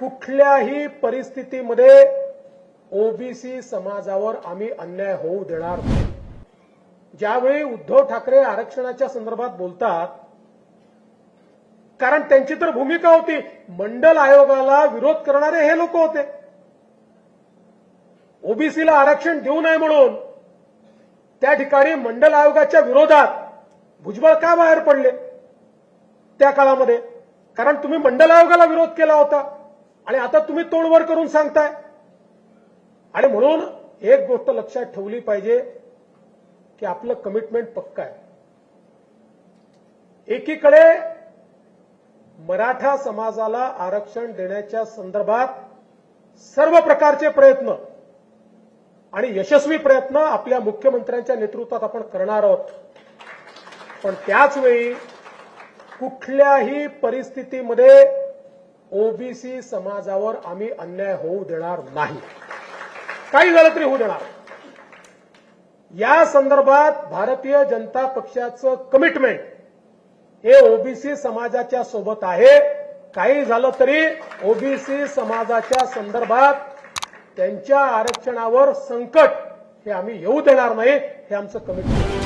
कुठल्याही परिस्थितीमध्ये ओबीसी समाजावर आम्ही अन्याय होऊ देणार नाही. ज्यावेळी उद्धव ठाकरे आरक्षणाच्या संदर्भात बोलतात कारण त्यांची तर भूमिका होती मंडल आयोगाला विरोध करणारे हे लोक होते. ओबीसीला आरक्षण देऊ नये म्हणून त्या ठिकाणी मंडल आयोगाच्या विरोधात भुजबळ का बाहेर पडले? त्या काळामध्ये. कारण तुम्ही मंडल आयोगाला विरोध केला होता. आणि आता तुम्ही तोडवर करून सांगताय. आणि म्हणून एक गोष्ट लक्षात ठेवली पाहिजे की आपलं कमिटमेंट पक्क आहे. एकीकडे मराठा समाजाला आरक्षण देण्याच्या संदर्भात सर्व प्रकारचे प्रयत्न आणि यशस्वी प्रयत्न आपल्या मुख्यमंत्र्यांच्या नेतृत्वात आपण करणार आहोत. पण त्याच वेळी कुठल्याही परिस्थितीमध्ये ओबीसी समाजावर आम्ही अन्याय होऊ देणार नाही. काही झालं तरी होऊ देणार. या संदर्भात भारतीय जनता पक्षाचं कमिटमेंट हे ओबीसी समाजाच्या सोबत आहे. काही झालं तरी ओबीसी समाजाच्या संदर्भात त्यांच्या आरक्षणावर संकट हे आम्ही येऊ देणार नाही हे आमचं कमिटमेंट